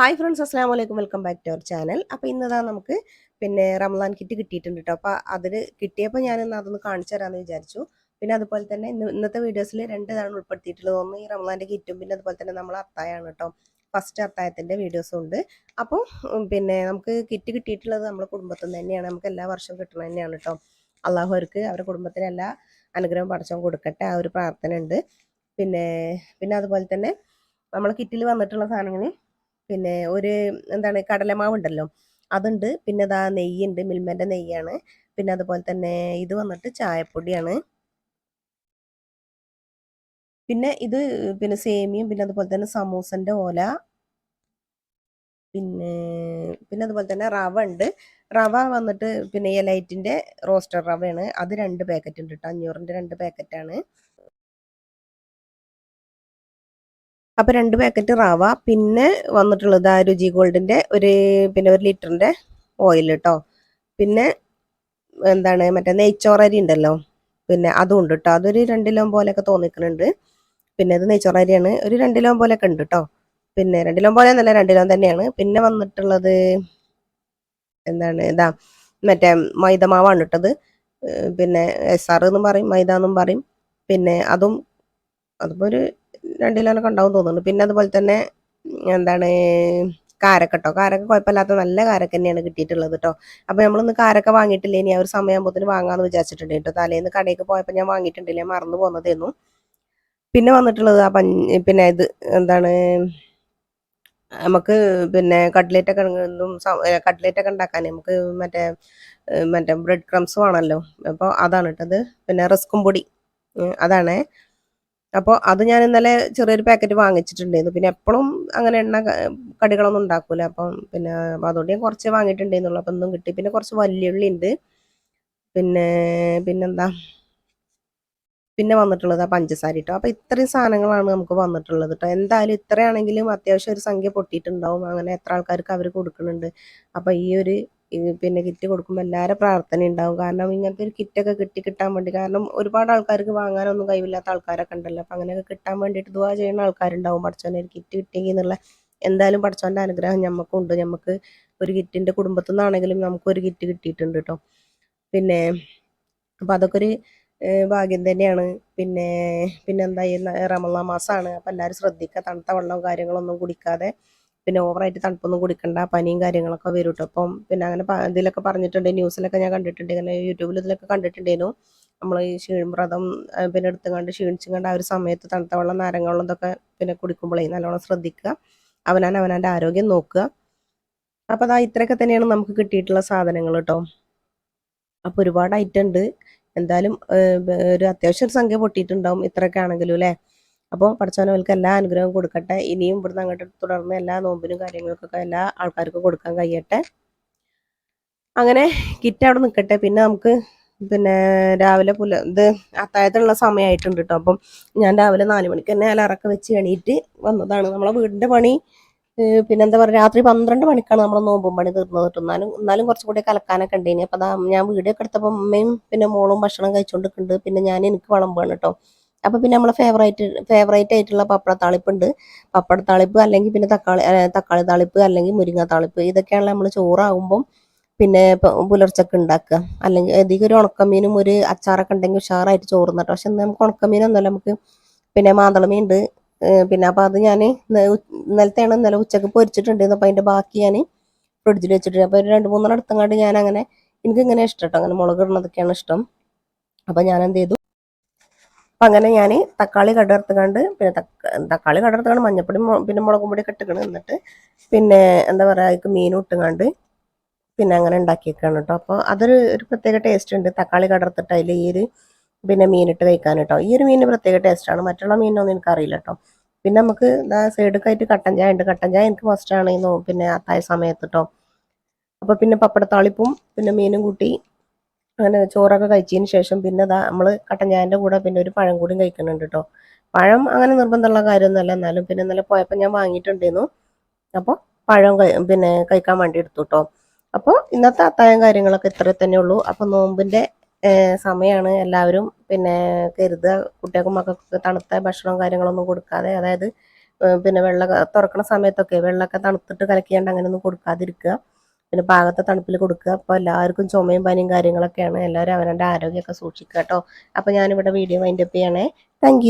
Hi friends അസ്സാം വലൈക്കും welcome back to our channel അപ്പോൾ ഇന്നതാ നമുക്ക് പിന്നെ റംലാൻ കിറ്റ് കിട്ടിയിട്ടുണ്ട് കേട്ടോ അപ്പോൾ അതിൽ കിട്ടിയപ്പോൾ ഞാനിന്ന് അതൊന്ന് കാണിച്ചു തരാമെന്ന് വിചാരിച്ചു. പിന്നെ അതുപോലെ തന്നെ ഇന്ന് ഇന്നത്തെ വീഡിയോസിൽ രണ്ട് ഇതാണ് ഉൾപ്പെടുത്തിയിട്ടുള്ളത്. ഒന്ന് ഈ റംലാന്റെ കിറ്റും പിന്നെ അതുപോലെ തന്നെ നമ്മൾ അത്തായാണ് കേട്ടോ ഫസ്റ്റ് അത്തായത്തിന്റെ വീഡിയോസും ഉണ്ട്. അപ്പോൾ പിന്നെ നമുക്ക് കിറ്റ് കിട്ടിയിട്ടുള്ളത് നമ്മുടെ കുടുംബത്തിൽ നിന്ന് തന്നെയാണ്. നമുക്ക് എല്ലാ വർഷവും കിട്ടുന്നത് തന്നെയാണ് കേട്ടോ അള്ളാഹു അവർക്ക് അവരുടെ കുടുംബത്തിന് എല്ലാ അനുഗ്രഹം പഠിച്ചവൻ കൊടുക്കട്ടെ. ആ ഒരു പ്രാർത്ഥന ഉണ്ട് പിന്നെ പിന്നെ അതുപോലെ തന്നെ നമ്മൾ കിറ്റിൽ വന്നിട്ടുള്ള സാധനങ്ങൾ പിന്നെ ഒരു എന്താണ് കടലമാവ് ഉണ്ടല്ലോ അതുണ്ട്. പിന്നെ ഇതാ നെയ്യുണ്ട് മിൽമന്റെ നെയ്യാണ്. പിന്നെ അതുപോലെ തന്നെ ഇത് വന്നിട്ട് ചായപ്പൊടിയാണ്. പിന്നെ ഇത് പിന്നെ സേമിയും പിന്നെ അതുപോലെ തന്നെ സമൂസന്റെ ഓല. പിന്നെ പിന്നെ അതുപോലെ തന്നെ റവ ഉണ്ട്. റവ വന്നിട്ട് പിന്നെ എലൈറ്റിന്റെ റോസ്റ്റർ റവയാണ്. അത് രണ്ട് പാക്കറ്റ് ഉണ്ട് കേട്ടോ അഞ്ഞൂറിന്റെ രണ്ട് പാക്കറ്റാണ്. അപ്പോൾ രണ്ട് പാക്കറ്റ് റവ പിന്നെ വന്നിട്ടുള്ളത് ആ രുചി ഗോൾഡിന്റെ ഒരു പിന്നെ ഒരു ലിറ്ററിന്റെ ഓയിൽ കേട്ടോ പിന്നെ എന്താണ് മറ്റേ നെയ്ച്ചോറരി ഉണ്ടല്ലോ പിന്നെ അതും ഉണ്ട് കേട്ടോ അതൊരു രണ്ടിലോ പോലെയൊക്കെ തോന്നിക്കുന്നുണ്ട് പിന്നെ അത് നെയ്ച്ചോറരിയാണ് ഒരു രണ്ടിലോ പോലെയൊക്കെ ഉണ്ട് കേട്ടോ പിന്നെ രണ്ടിലോ പോലെ എന്നല്ല രണ്ടിലോ തന്നെയാണ്. പിന്നെ വന്നിട്ടുള്ളത് എന്താണ് ഇതാ മറ്റേ മൈദമാവാണ് ഇട്ടത് പിന്നെ എസ് ആർ എന്നും പറയും മൈദ എന്നും പറയും. പിന്നെ അതും അതിപ്പോൾ ഒരു രണ്ട് കിലോനൊക്കെ ഉണ്ടാവും തോന്നുന്നു. പിന്നെ അതുപോലെ തന്നെ എന്താണ് കാരക്കട്ടോ കാരക്ക കുഴപ്പമില്ലാത്ത നല്ല കാരക്ക തന്നെയാണ് കിട്ടിയിട്ടുള്ളത് കേട്ടോ അപ്പോൾ നമ്മളൊന്ന് കാരക്ക വാങ്ങിയിട്ടില്ല? ഇനി ആ ഒരു സമയമാകുമ്പോഴത്തേന് വാങ്ങാമെന്ന് വിചാരിച്ചിട്ടുണ്ട് കേട്ടോ. തലേന്ന് കടയിൽ പോയപ്പോൾ ഞാൻ വാങ്ങിയിട്ടുണ്ടില്ല? മറന്നു പോകുന്നതായിരുന്നു പിന്നെ വന്നിട്ടുള്ളത് ആ പിന്നെ ഇത് എന്താണ് നമുക്ക് പിന്നെ കട്ട്ലേറ്റ് ഒക്കെ കട്ട്ലേറ്റ് ഒക്കെ ഉണ്ടാക്കാൻ നമുക്ക് മറ്റേ മറ്റേ ബ്രെഡ് ക്രംസ് വേണമല്ലോ അപ്പോൾ അതാണ് ഇട്ടത് പിന്നെ റിസ്കും പൊടി അതാണേ. അപ്പോൾ അത് ഞാൻ ഇന്നലെ ചെറിയൊരു പാക്കറ്റ് വാങ്ങിച്ചിട്ടുണ്ടായിരുന്നു. പിന്നെ എപ്പോഴും അങ്ങനെ എണ്ണ കടികളൊന്നും ഉണ്ടാക്കൂല. അപ്പം പിന്നെ അതുകൊണ്ട് ഞാൻ കുറച്ച് വാങ്ങിയിട്ടുണ്ടായിരുന്നുള്ളൂ. അപ്പം ഒന്നും കിട്ടി. പിന്നെ കുറച്ച് വലിയുള്ളി ഉണ്ട് പിന്നെ പിന്നെന്താ? പിന്നെ വന്നിട്ടുള്ളത് ആ പഞ്ചസാര കേട്ടോ അപ്പോൾ ഇത്രയും സാധനങ്ങളാണ് നമുക്ക് വന്നിട്ടുള്ളത് കേട്ടോ എന്തായാലും ഇത്രയാണെങ്കിലും അത്യാവശ്യം ഒരു സംഖ്യ പൊട്ടിയിട്ടുണ്ടാവും. അങ്ങനെ എത്ര ആൾക്കാർക്ക് അവർ കൊടുക്കുന്നുണ്ട്. അപ്പോൾ ഈ ഒരു പിന്നെ കിറ്റ് കൊടുക്കുമ്പോൾ എല്ലാവരും പ്രാർത്ഥന ഉണ്ടാവും കാരണം ഇങ്ങനത്തെ ഒരു കിറ്റൊക്കെ കിട്ടി കിട്ടാൻ വേണ്ടി കാരണം ഒരുപാട് ആൾക്കാർക്ക് വാങ്ങാനൊന്നും കഴിവില്ലാത്ത ആൾക്കാരൊക്കെ ഉണ്ടല്ലോ അപ്പം അങ്ങനെയൊക്കെ കിട്ടാൻ വേണ്ടിയിട്ട് ദുവാ ചെയ്യുന്ന ആൾക്കാരുണ്ടാവും. പഠിച്ചോനെ ഒരു കിറ്റ് കിട്ടിയെങ്കിൽ എന്നുള്ള എന്തായാലും പഠിച്ചോന്റെ അനുഗ്രഹം നമുക്കുണ്ട് നമുക്ക് ഒരു കിറ്റിന്റെ കുടുംബത്തിൽ നിന്നാണെങ്കിലും നമുക്കൊരു കിറ്റ് കിട്ടിയിട്ടുണ്ട് കേട്ടോ പിന്നെ അപ്പം അതൊക്കെ ഒരു ഭാഗ്യം തന്നെയാണ്. പിന്നെ പിന്നെന്താ റമളാൻ മാസമാണ് അപ്പം എല്ലാവരും ശ്രദ്ധിക്കുക തണുത്ത വെള്ളവും കാര്യങ്ങളൊന്നും കുടിക്കാതെ പിന്നെ ഓവറായിട്ട് തണുപ്പൊന്നും കൊടുക്കണ്ട പനിയും കാര്യങ്ങളൊക്കെ വരും കേട്ടോ അപ്പം പിന്നെ അങ്ങനെ ഇതിലൊക്കെ പറഞ്ഞിട്ടുണ്ട് ന്യൂസിലൊക്കെ ഞാൻ കണ്ടിട്ടുണ്ട് ഇങ്ങനെ യൂട്യൂബിൽ ഇതിലൊക്കെ കണ്ടിട്ടുണ്ടായിരുന്നു. നമ്മൾ ഈ ക്ഷീൺവ്രതം പിന്നെ എടുത്തും കണ്ട് ക്ഷീണിച്ചും കണ്ട് ആ ഒരു സമയത്ത് തണുത്ത വെള്ളം നാരങ്ങ വെള്ളം ഇതൊക്കെ പിന്നെ കുടിക്കുമ്പോഴേ നല്ലോണം ശ്രദ്ധിക്കുക. അവനാൻ അവനാന്റെ ആരോഗ്യം നോക്കുക. അപ്പോൾ അതാ ഇത്രയൊക്കെ തന്നെയാണ് നമുക്ക് കിട്ടിയിട്ടുള്ള സാധനങ്ങൾ കേട്ടോ. അപ്പോൾ ഒരുപാട് ഐറ്റം ഉണ്ട്. എന്തായാലും ഒരു അത്യാവശ്യം സംഖ്യ പൊട്ടിയിട്ടുണ്ടാവും ഇത്രയൊക്കെ ആണെങ്കിലും അല്ലേ? അപ്പോൾ പഠിച്ചവനവർക്ക് എല്ലാ അനുഗ്രഹവും കൊടുക്കട്ടെ. ഇനിയും ഇവിടുന്ന് അങ്ങോട്ട് തുടർന്ന് എല്ലാ നോമ്പിനും കാര്യങ്ങൾക്കൊക്കെ എല്ലാ ആൾക്കാർക്കും കൊടുക്കാൻ കഴിയട്ടെ. അങ്ങനെ കിറ്റ് അവിടെ നിൽക്കട്ടെ പിന്നെ നമുക്ക് പിന്നെ രാവിലെ പുല ഇത് അത്താഴത്തിനുള്ള സമയമായിട്ടുണ്ട് കേട്ടോ അപ്പം ഞാൻ രാവിലെ നാല് മണിക്ക് തന്നെ അലാറൊക്കെ വെച്ച് എണീറ്റ് വന്നതാണ്. നമ്മളെ വീടിന്റെ പണി പിന്നെ എന്താ പറയുക രാത്രി പന്ത്രണ്ട് മണിക്കാണ് നമ്മൾ നോമ്പും പണി തീർന്നത് കേട്ടോ എന്നാലും എന്നാലും കുറച്ചും കൂടി കലക്കാനൊക്കെ ഉണ്ടായിരുന്നു അപ്പം ഞാൻ വീഡിയോ എടുത്തപ്പോൾ അമ്മയും പിന്നെ മോളും ഭക്ഷണം കഴിച്ചുകൊണ്ടിരിക്കുന്നുണ്ട് പിന്നെ ഞാൻ എനിക്ക് വിളമ്പാണ് കേട്ടോ അപ്പം പിന്നെ നമ്മളെ ഫേവറേറ്റ് ഫേവറേറ്റ് ആയിട്ടുള്ള പപ്പട താളിപ്പുണ്ട്. പപ്പട താളിപ്പ് അല്ലെങ്കിൽ പിന്നെ തക്കാളി തക്കാളി താളിപ്പ് അല്ലെങ്കിൽ മുരിങ്ങ താളിപ്പ് ഇതൊക്കെയാണ് നമ്മൾ ചോറാകുമ്പം പിന്നെ പുലർച്ചക്ക് ഉണ്ടാക്കുക അല്ലെങ്കിൽ അധികം ഒരു ഉണക്കമീനും ഒരു അച്ചാറൊക്കെ ഉണ്ടെങ്കിൽ ഉഷാറായിട്ട് ചോറ് നട്ടോ പക്ഷെ നമുക്ക് ഉണക്കമീനൊന്നുമല്ല നമുക്ക് പിന്നെ മാന്തളമീൻ ഉണ്ട് പിന്നെ അപ്പോൾ അത് ഞാൻ ഇന്നലത്തെയാണ് ഇന്നലെ ഉച്ചയ്ക്ക് പൊരിച്ചിട്ടുണ്ടായിരുന്നു അപ്പോൾ അതിന്റെ ബാക്കി ഞാൻ ഫ്രിഡ്ജിൽ വെച്ചിട്ടുണ്ട് അപ്പോൾ രണ്ടു മൂന്നെണ്ണം എടുത്തങ്ങാണ്ട് ഞാൻ അങ്ങനെ എനിക്ക് ഇങ്ങനെ ഇഷ്ടം കേട്ടോ അങ്ങനെ മുളക് ഇടുന്നതൊക്കെയാണ് ഇഷ്ടം. അപ്പോൾ ഞാൻ എന്ത് ചെയ്തു അപ്പം അങ്ങനെ ഞാൻ തക്കാളി കടർത്തുകൊണ്ട് പിന്നെ തക്ക- തക്കാളി കടർത്തുകൊണ്ട് മഞ്ഞപ്പൊടി പിന്നെ മുളകും പൊടി കെട്ടിക്കണം എന്നിട്ട് പിന്നെ എന്താ പറയുക അതിക്ക് മീനും ഇട്ടുകൊണ്ട് പിന്നെ അങ്ങനെ ഉണ്ടാക്കിയേക്കാണ് കേട്ടോ അപ്പോൾ അതൊരു ഒരു പ്രത്യേക ടേസ്റ്റ് ഉണ്ട് തക്കാളി കടർത്തിട്ട് അതിൽ ഈ ഒരു പിന്നെ മീനിട്ട് കഴിക്കാൻ കേട്ടോ ഈ ഒരു മീനിന് പ്രത്യേക ടേസ്റ്റാണ് മറ്റുള്ള മീനൊന്നും എനിക്കറിയില്ല കേട്ടോ പിന്നെ നമുക്ക് സൈഡൊക്കെയായിട്ട് കട്ടൻ ചായ ഉണ്ട് കട്ടൻ ചായ എനിക്ക് നോ പിന്നെ അത്തായ സമയത്ത് കേട്ടോ അപ്പോൾ പിന്നെ പപ്പടത്താളിപ്പും പിന്നെ മീനും കൂട്ടി അങ്ങനെ ചോറൊക്കെ കഴിച്ചതിന് ശേഷം പിന്നെ ദാ നമ്മൾ കട്ടഞ്ഞാന്റെ കൂടെ പിന്നെ ഒരു പഴം കൂടി കഴിക്കുന്നുണ്ട് കേട്ടോ പഴം അങ്ങനെ നിർബന്ധമുള്ള കാര്യമൊന്നുമല്ല. എന്നാലും പിന്നെ ഇന്നലെ പോയപ്പോൾ ഞാൻ വാങ്ങിയിട്ടുണ്ടായിരുന്നു. അപ്പോൾ പഴം പിന്നെ കഴിക്കാൻ വേണ്ടി എടുത്തു കേട്ടോ അപ്പോൾ ഇന്നത്തെ അത്തായം കാര്യങ്ങളൊക്കെ ഇത്ര തന്നെ ഉള്ളൂ. അപ്പോൾ നോമ്പിന്റെ സമയമാണ് എല്ലാവരും പിന്നെ കരുതുക. കുട്ടികൾക്കും മക്കൾക്കൊക്കെ തണുത്ത ഭക്ഷണവും കാര്യങ്ങളൊന്നും കൊടുക്കാതെ അതായത് പിന്നെ വെള്ളം തുറക്കണ സമയത്തൊക്കെ വെള്ളമൊക്കെ തണുത്തിട്ട് കലക്കിയാണ്ട് അങ്ങനെ ഒന്നും കൊടുക്കാതിരിക്കുക. പിന്നെ പാകത്തെ തണുപ്പിൽ കൊടുക്കുക. അപ്പോൾ എല്ലാവർക്കും ചുമയും പനിയും കാര്യങ്ങളൊക്കെയാണ്. എല്ലാവരും അവനവന്റെ ആരോഗ്യമൊക്കെ സൂക്ഷിക്കുക കേട്ടോ. അപ്പോൾ ഞാനിവിടെ വീഡിയോ വൈൻഡപ്പ് ചെയ്യണേ. താങ്ക്